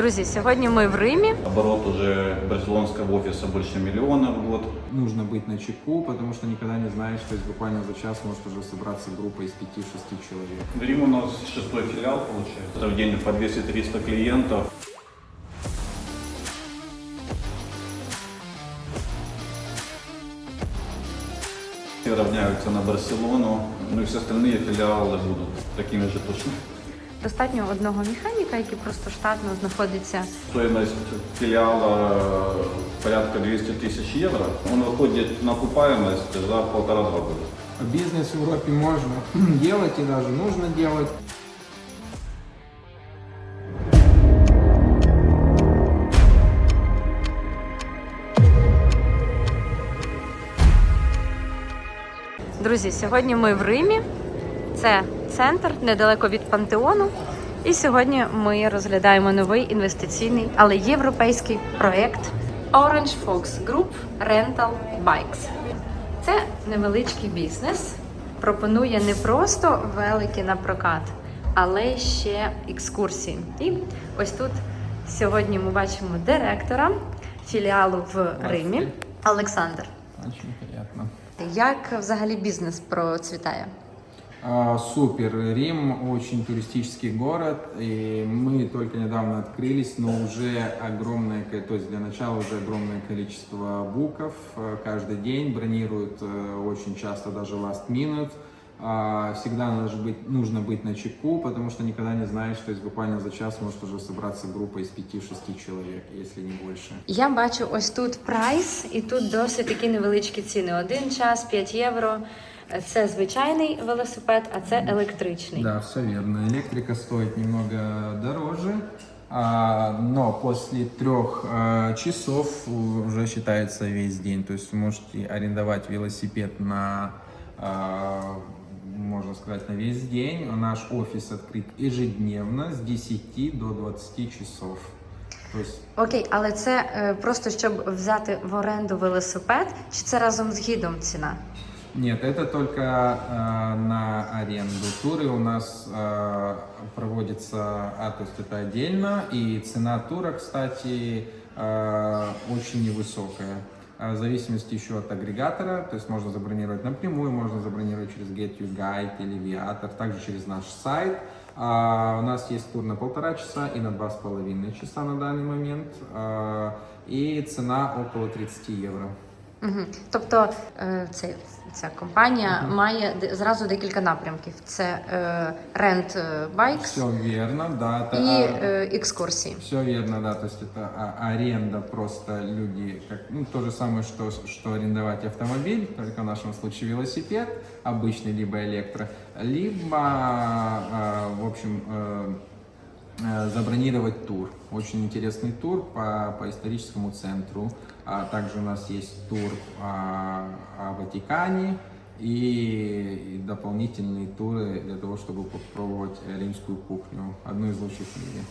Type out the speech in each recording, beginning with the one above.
Друзі, сьогодні ми в Римі. Оборот уже барселонского офиса больше миллиона в год. Нужно быть на чеку, потому что никогда не знаешь, то есть буквально за час может уже собраться группа из 5-6 человек. Рим у нас шестой филиал получается. В день по 200-300 клиентов. Все равняются на Барселону, ну и все остальные филиалы будут такими же точно. Достатньо одного механіка, який просто штатно знаходиться. Стоимость филиала э, порядка 200 тысяч евро. Он выходит на окупаемость за полтора-два года. Бизнес в Европе можно делать и даже нужно делать. Друзі, сьогодні ми в Римі. Це центр недалеко від Пантеону. І сьогодні ми розглядаємо новий інвестиційний, але європейський проект Orange Fox Group Rental Bikes. Це невеличкий бізнес. Пропонує не просто великі на прокат, але ще екскурсії. І ось тут сьогодні ми бачимо директора філіалу в Римі Олександр. Очень приятно. Як взагалі бізнес процвітає? А, Супер. Рим очень туристический город, и мы только недавно открылись, но уже огромное, ко- то есть для начала уже огромное количество буков э, каждый день бронируют э, очень часто даже last minute. А, Всегда нужно быть, нужно быть на чеку, потому что никогда не знаешь, то есть буквально за час может уже собраться группа из 5-6 человек, если не больше. Я бачу ось тут прайс, і тут досить такі невеличкі ціни. Один час 5 євро. Це звичайний велосипед, а це електричний. Да, все верно. Электрика стоит немного дороже, а, но после трех а, часов уже считается весь день. То есть вы можете арендовать велосипед на, а, можно сказать, на весь день. Наш офис открыт ежедневно с 10 до 20 часов. То есть Окей, але це е, просто щоб взяти в оренду велосипед, чи це разом з гідом ціна? Нет, это только э, на аренду. Туры у нас э, проводятся, а, то есть это отдельно, и цена тура, кстати, э, очень невысокая. А В зависимости еще от агрегатора, то есть можно забронировать напрямую, можно забронировать через Get You Guide или Viator, также через наш сайт. А, у нас есть тур на полтора часа и на два с половиной часа на данный момент, а, и цена около 30 евро. Угу. Тобто е, це, ця компанія має де- зразу декілька напрямків: це е, рент е, байкс Все верно, да. Это, і а, е, екскурсії. Все верно, да, то есть это а, аренда, просто люди, как, ну, то же самое, что, что арендовать автомобиль, только в нашем случае велосипед, обычный, либо электро, либо, а, в общем, э, э, забронировать тур. Очень интересный тур по, по историческому центру. А также у нас есть тур а, о Ватикане и, и дополнительные туры для того, чтобы попробовать римскую кухню, одну из лучших в мире.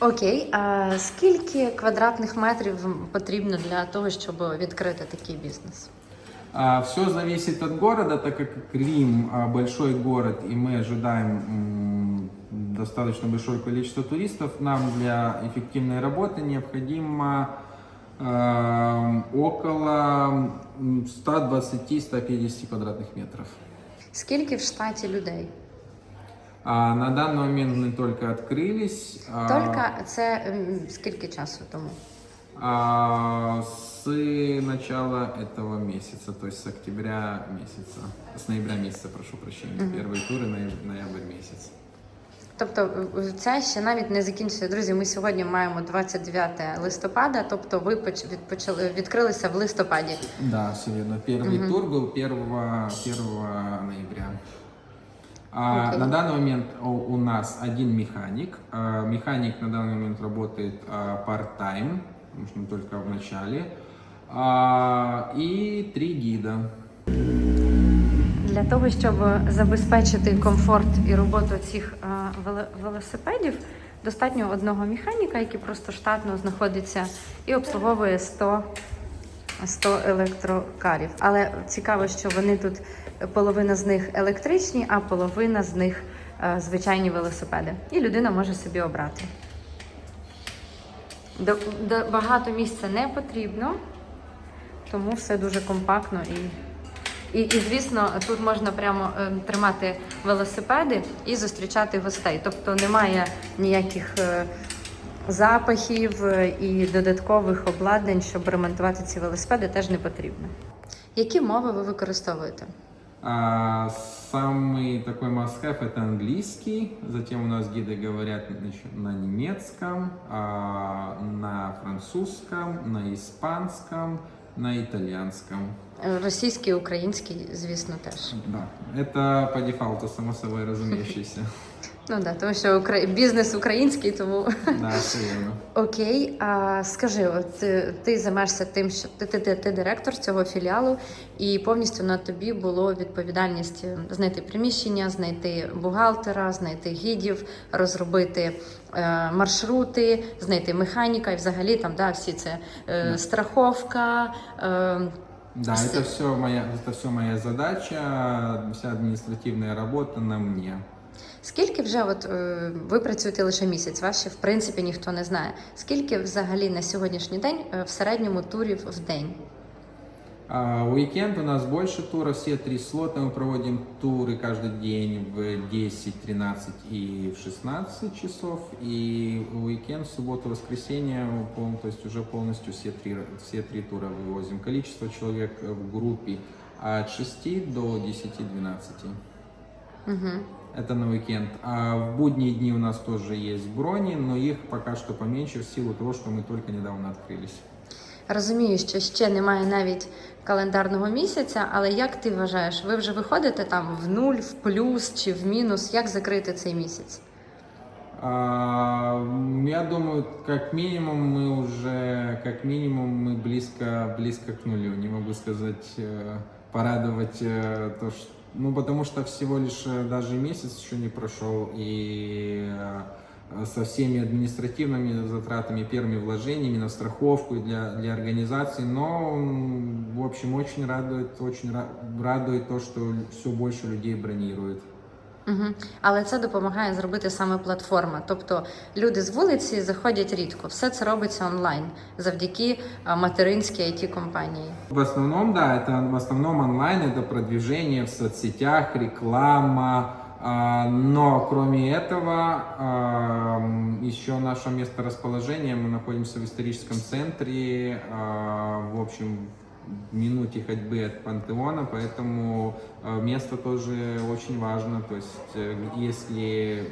Окей, а скільки квадратних метрів потрібно для того, щоб відкрити такий бізнес? все зависит от города, так как Рим а, большой город, и мы ожидаем м, достаточно большое количество туристов, нам для эффективной работы необходимо э, около м, 120-150 квадратных метров. Скільки в штаті людей? А, на данный момент мы только открылись. а, Тільки це м, скільки часу тому? а, с начала этого месяца, то есть с октября месяца, с ноября месяца, прошу прощения, первые туры ноя- ноябрь месяц. Тобто е, це ще навіть не закінчується. Друзі, ми сьогодні маємо 29 листопада, тобто ви поч- відпочали, відкрилися в листопаді. Да, все верно. Первый тур был 1, 1 ноября. А, Окей. На данный момент у, у нас один механик. А, механик на данный момент работает а, part-time, потому что мы только в начале. А, и три гида. Для того, щоб забезпечити комфорт і роботу цих е, велосипедів, достатньо одного механіка, який просто штатно знаходиться і обслуговує 100, 100 електрокарів. Але цікаво, що вони тут половина з них електричні, а половина з них е, звичайні велосипеди. І людина може собі обрати. До, до- багато місця не потрібно, тому все дуже компактно і. І, і звісно, тут можна прямо е, тримати велосипеди і зустрічати гостей. Тобто немає ніяких е, запахів е, і додаткових обладнань, щоб ремонтувати ці велосипеди, теж не потрібно. Які мови ви використовуєте? А, самый такой must-have это английский, затем у нас гиды говорят значит, на немецком, а, на французском, на испанском, на итальянском. Е, Російський, український, звісно, теж. Да, это по дефолту, само собой разумеющееся. Ну да, тому що укра... бізнес український, тому Да, все. Окей, а скажи, от ти, ти займаєшся тим, що ти, ти, ти, ти директор цього філіалу, і повністю на тобі було відповідальність е, знайти приміщення, знайти бухгалтера, знайти гідів, розробити е, маршрути, знайти механіка і взагалі там да, всі це е, страховка. Е, Да, это все моя, это все моя задача, вся административная работа на мне. Скільки вже от е, ви працюєте лише місяць? Вас ще в принципі ніхто не знає. Скільки взагалі на сьогоднішній день е, в середньому турів в день? А, Уикенд у нас больше туров, все три слота мы проводим туры каждый день в 10, 13 и в 16 часов. И уикенд, субботу, воскресенье, пол- то есть уже полностью все три, все три тура вывозим. Количество человек в группе от 6 до 10-12. Угу. Это на уикенд. А в будние дни у нас тоже есть брони, но их пока что поменьше в силу того, что мы только недавно открылись. Розумію, що ще немає навіть календарного місяця, але як ти вважаєш, ви вже виходите там в нуль, в плюс чи в мінус? Як закрити цей місяць? А, м, Я думаю, как минимум мы уже, как минимум мы близко, близко к нулю. Не могу сказать, э, порадовать э, то, что, ну потому что всего лишь э, даже месяц еще не прошел и э, со всеми административными затратами, первыми вложениями на страховку и для, для организации, но м, в общем очень радует, очень ра- радует то, что все больше людей бронируют. Угу. Але це допомагає зробити саме платформа. Тобто люди з вулиці заходять рідко. Все це робиться онлайн завдяки а, материнській it компанії. В основном, да, это в основном онлайн, это продвижение в соцсетях, реклама. а, Но кроме этого, ам, еще наше месторасположение, мы находимся в историческом центре, а, в общем, в минуте ходьбы от пантеона, поэтому а, место тоже очень важно. То есть, э, если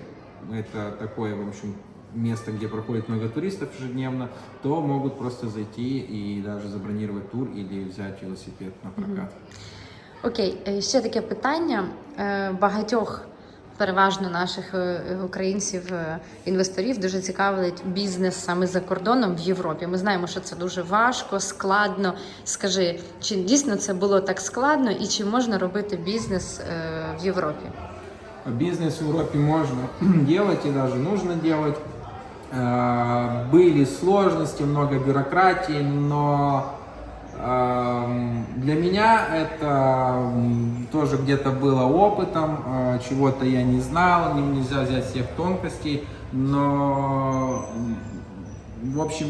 это такое, в общем, место, где проходит много туристов ежедневно, то могут просто зайти и даже забронировать тур или взять велосипед на прокат. Окей, е, ще таке питання. Е, Багатьох переважно наших е, українців, е, інвесторів дуже цікавить бізнес саме за кордоном в Європі. Ми знаємо, що це дуже важко, складно. Скажи, чи дійсно це було так складно, і чи можна робити бізнес е, в Європі? Бизнес в Европе можно делать и даже нужно делать. Э, Были сложности, много бюрократии, но эм, для меня это тоже где-то было опытом, э, чего-то я не знал, не- нельзя взять всех тонкостей, но в общем,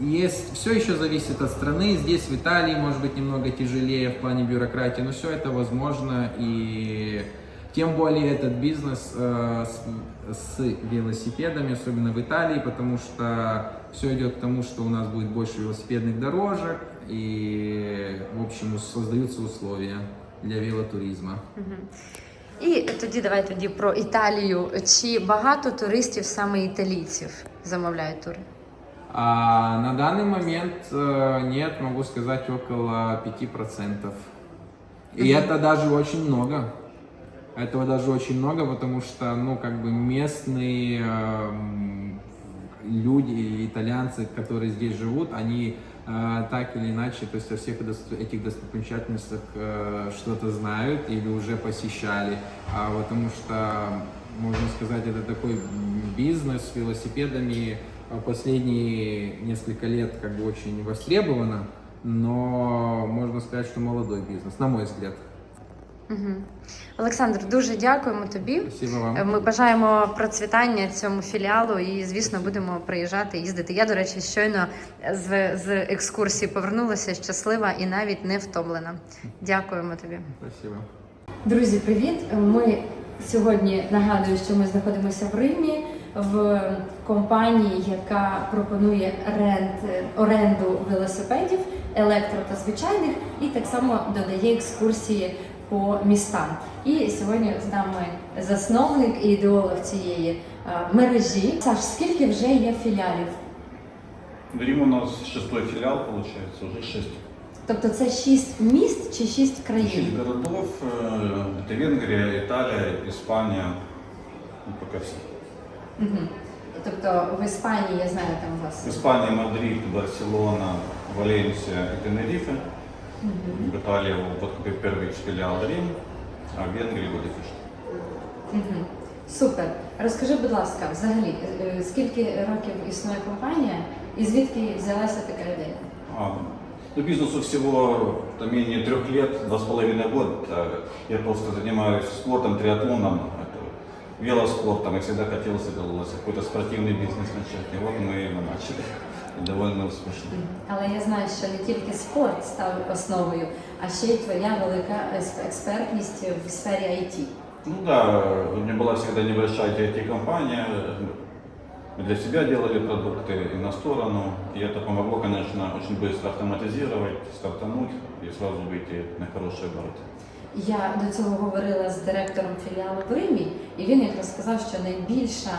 есть, все еще зависит от страны. Здесь, в Италии, может быть, немного тяжелее в плане бюрократии, но все это возможно. И тем более этот бизнес э, с, с велосипедами, особенно в Италии, потому что все идет к тому, что у нас будет больше велосипедных дорожек, и, в общем, создаются условия для велотуризма. І тоді давай тоді про Італію. Чи багато туристів саме італійців замовляють тури? А на данный момент э, нет, могу сказать, около 5%. И это даже очень много. Этого даже очень много, потому что, ну, как бы местные эм, люди, итальянцы, которые здесь живут, они э, так или иначе, то есть о всех этих достопримечательностях э, что-то знают или уже посещали, а, потому что, можно сказать, это такой бизнес с велосипедами а, последние несколько лет как бы очень востребовано, но можно сказать, что молодой бизнес, на мой взгляд. Угу. Олександр, дуже дякуємо тобі. Спасибо вам. Ми бажаємо процвітання цьому філіалу і, звісно, будемо приїжджати, їздити. Я, до речі, щойно з, з екскурсії повернулася щаслива і навіть не втомлена. Дякуємо тобі. Спасибо. Друзі, привіт! Ми сьогодні нагадую, що ми знаходимося в Римі в компанії, яка пропонує рент, оренду велосипедів, електро та звичайних, і так само додає екскурсії по містам. І сьогодні з нами засновник і ідеолог цієї е, мережі. Саш, скільки вже є філіалів? Рим у нас шестой филиал, получается, уже шесть. Тобто це шість міст чи шість країн? Шесть городов. э, Это Венгрия, Италия, Испания. Ну, пока все. Угу. Тобто в Іспанії я знаю, там у вас Испания, Мадрид, Барселона, Валенсия и Тенерифе. В Италии вот как первый филиал Рим, а в Венгрии Будапешт. Угу. Супер. Розкажи, будь ласка, взагалі, е, скільки років існує компанія і звідки взялася така ідея? А, ну, бизнесу всего там, менее трех лет, два с половиной года. А Я просто занимаюсь спортом, триатлоном, это, велоспортом. Я всегда хотел сделать какой-то спортивный бизнес начать. И вот мы его начали. И довольно успешно. Але я знаю, що не тільки спорт став основою, а ще й твоя велика ес- експертність в сфері IT. Ну да, у меня была всегда небольшая IT-компания. Мы для себя делали продукты и на сторону. И это помогло, конечно, очень быстро автоматизировать, стартануть и сразу выйти на хорошие обороты. Я до цього говорила з директором філіалу в Римі, і він якраз сказав, що найбільша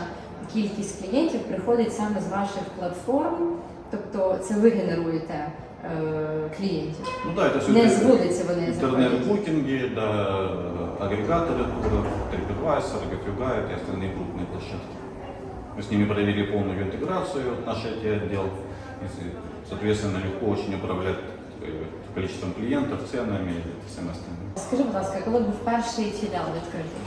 кількість клієнтів приходить саме з ваших платформ, тобто це ви генеруєте е, клієнтів. Ну да, это все Не з вулиці вони заходять. Интернет-букинги, да, агрегаторы туров, TripAdvisor, GetYoGuide и остальные крупные площадки. Мы с ними провели полную интеграцию, наш IT-отдел. И, соответственно, легко очень управлять э, количеством клиентов, ценами и всем остальным. Скажи, будь ласка, коли був перший філіал відкритий?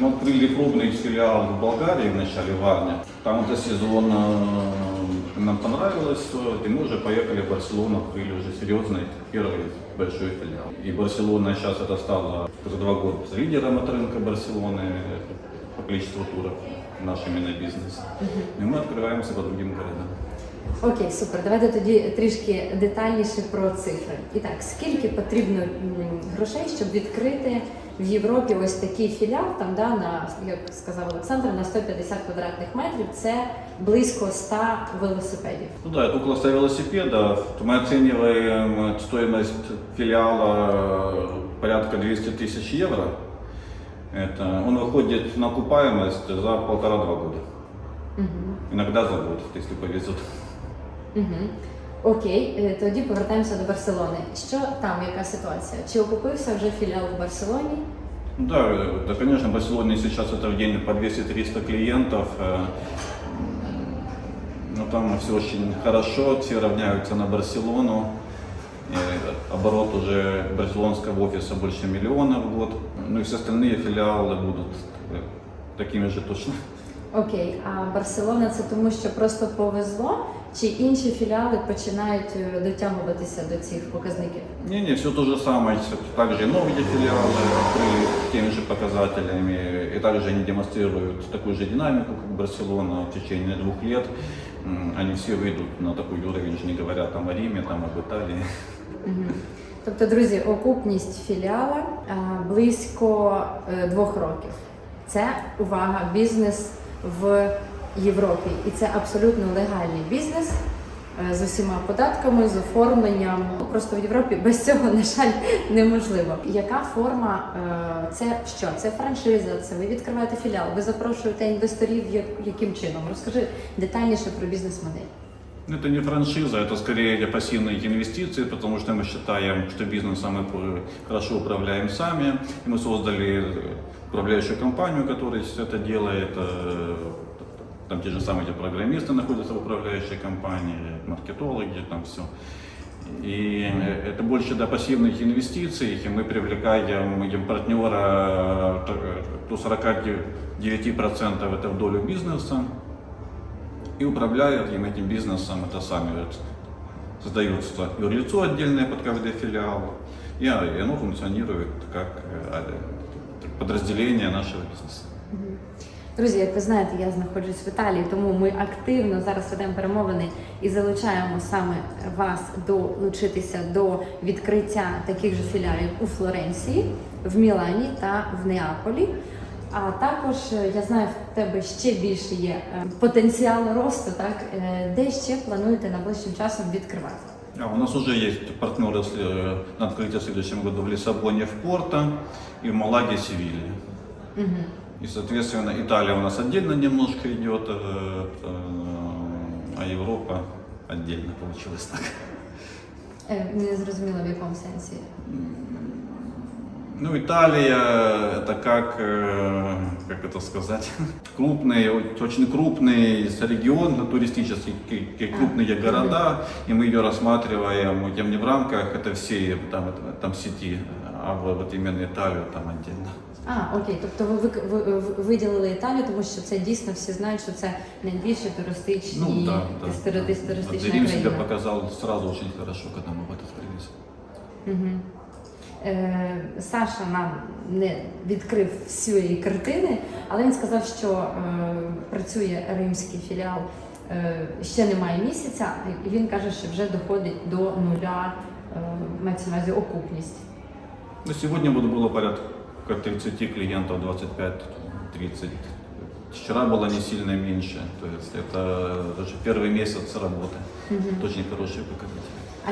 Мы открыли крупный филиал в Болгарии в начале Варне. Там этот сезон э, нам понравилось, всё, и мы уже поехали в Барселону, открыли уже серьезный первый большой филиал. И Барселона сейчас это стала за два года лидером от рынка Барселоны э, по количеству туров в нашем именно бизнесе. И мы открываемся по другим городам. Окей, супер. Давайте тоді трішки детальніше про цифри. І так, скільки потрібно м, грошей, щоб відкрити в Європі ось такий філіал, там да, на як сказав Олександр, на 150 квадратних метрів це близько 100 велосипедів. Ну да, это около 100 велосипедов. Мы оцениваем стоимость филиала э, порядка 200 тысяч евро. Это, он выходит на окупаемость за полтора-два года. Угу. Иногда за год, если повезет. Угу. Окей, е, тоді повертаємося до Барселони. Що там, яка ситуація? Чи окупився вже філіал в Барселоні? Ну Да, э, да, конечно, в Барселоне сейчас это в день по 200-300 клиентов. э, м, Но там все очень хорошо, все равняются на Барселону. И оборот уже барселонского офиса больше миллиона в год. Ну и все остальные филиалы будут э, такими же точно. Окей, а Барселона це тому, що просто повезло, чи інші філіали починають е, дотягуватися до цих показників? Не-не, все то же самое. Всё- Также и новые филиалы открыли с теми же показателями. И также они демонстрируют такую же динамику, как Барселона в течение двух лет. М, Они все выйдут на такой уровень, уже не говоря там о Риме, там об Италии. Мгм. Тобто, друзі, окупність філіала а, близько е, двох років. Це увага, бізнес в Європі. І це абсолютно легальний бізнес е, з усіма податками, з оформленням. Просто в Європі без цього, на жаль, неможливо. Яка форма е, це що? Це франшиза, це ви відкриваєте філіал, ви запрошуєте інвесторів, як- яким чином? Розкажи детальніше про бізнес-модель. Ну, Это не франшиза, это скорее пассивные инвестиции, потому что мы считаем, что бизнесом мы про- хорошо управляем сами. И мы создали э, управляющую компанию, которая всё это делает. Там те же самые эти программисты находятся в управляющей компании, маркетологи, там все. И это больше до пассивных инвестиций, и мы привлекаем партнера до 49% это в долю бизнеса, и управляют им этим бизнесом, это сами вот создается юрлицо отдельное под каждый филиал, И а, оно функционирует как э, подразделение нашего бизнеса. Друзі, як ви знаєте, я знаходжусь в Італії, тому ми активно зараз ведемо перемовини і залучаємо саме вас долучитися до відкриття таких же філіалів у Флоренції, в Мілані та в Неаполі. А також е, я знаю, в тебе ще більше є е, потенціал росту, так Е, де ще плануєте найближчим часом відкривати? А, у нас уже есть партнеры с- э, на открытие в следующем году в Лиссабоне, в Порто и в Малаге, Севилье. И, соответственно, Италия у нас отдельно немножко идет, э, э, а Европа отдельно получилось так. Е, Не зрозуміло в якому сенсі. Ну, Италия это как, э, как это сказать, крупный, очень крупный регион туристический, ки- ки- крупные города, и мы ее рассматриваем, тем не в рамках это всей там, это- там сети, а вот вот именно Италию там отдельно. А, окей, тобто ви, вик- ви, ви виділили Італію, тому що це дійсно всі знають, що це найбільше туристичні Ну да, да. туристи- да. туристична Рим себя країна. показал сразу очень хорошо, когда мы в этот привез. Угу. Е, Саша нам не відкрив всієї картини, але він сказав, що е, працює римський філіал е, ще немає місяця, і він каже, що вже доходить до нуля, е, мається на увазі окупність. Ну, сегодня вот было порядка 30 клиентов, 25-30. Вчера было не сильно меньше. То есть это даже первый месяц работы. Это очень хороший показатель.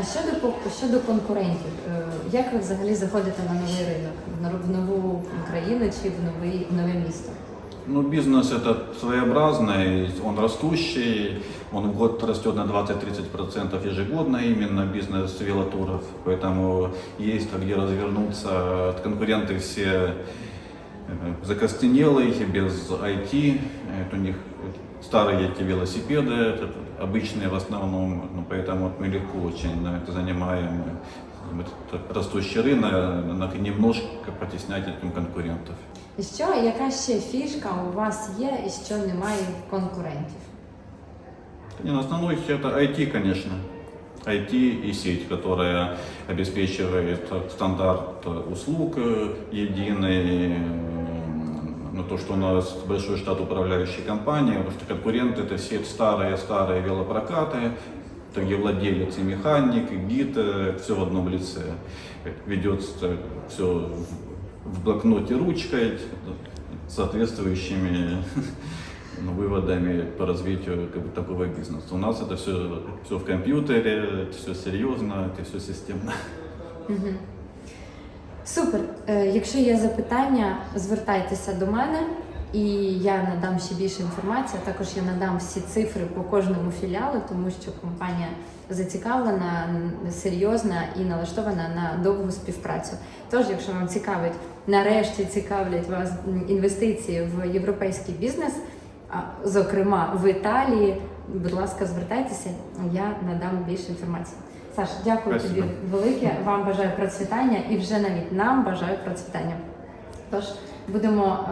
А щодо по- щодо конкурентів, е, як ви взагалі заходите на новий ринок, в нор- в нову країну чи в новий в нове місто? Ну, бизнес этот своеобразный, он растущий, он в год растет на 20-30% ежегодно именно бизнес велотуров, поэтому есть где развернуться, конкуренты все э, закостенелые, без IT, это у них старые эти велосипеды, это обычные в основном, ну, поэтому вот мы легко очень на это занимаем э, этот растущий рынок, надо немножко потеснять этим конкурентов. І що, яка ще фішка у вас є і що немає в конкурентів? Не, ну, основной это IT, конечно. IT и сеть, которая обеспечивает стандарт услуг э, единый, э, ну, то, что у нас большой штат управляющей компании, потому что конкуренты это все старые-старые велопрокаты, это где владелец и механик, и гид, все в одном лице. Ведется все в блокноте ручкой, соответствующими ну, выводами по развитию как бы, такого бизнеса. У нас это все, все в компьютере, все серьезно, это все системно. Супер. Е, Якщо є запитання, звертайтеся до мене, і я надам ще більше інформації. а Також я надам всі цифри по кожному філіалу, тому що компанія зацікавлена, серйозна і налаштована на довгу співпрацю. Тож, якщо вам цікавить, нарешті цікавлять вас інвестиції в європейський бізнес, а, зокрема в Італії, будь ласка, звертайтеся, я надам більше інформації. Саш, дякую Спасибо. тобі велике. Вам бажаю процвітання і вже навіть нам бажаю процвітання. Тож будемо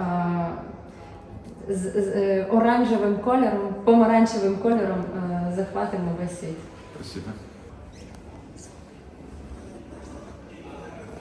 е, з, з е, оранжевим кольором, помаранчевим кольором е, захватимо весь світ. Спасибо.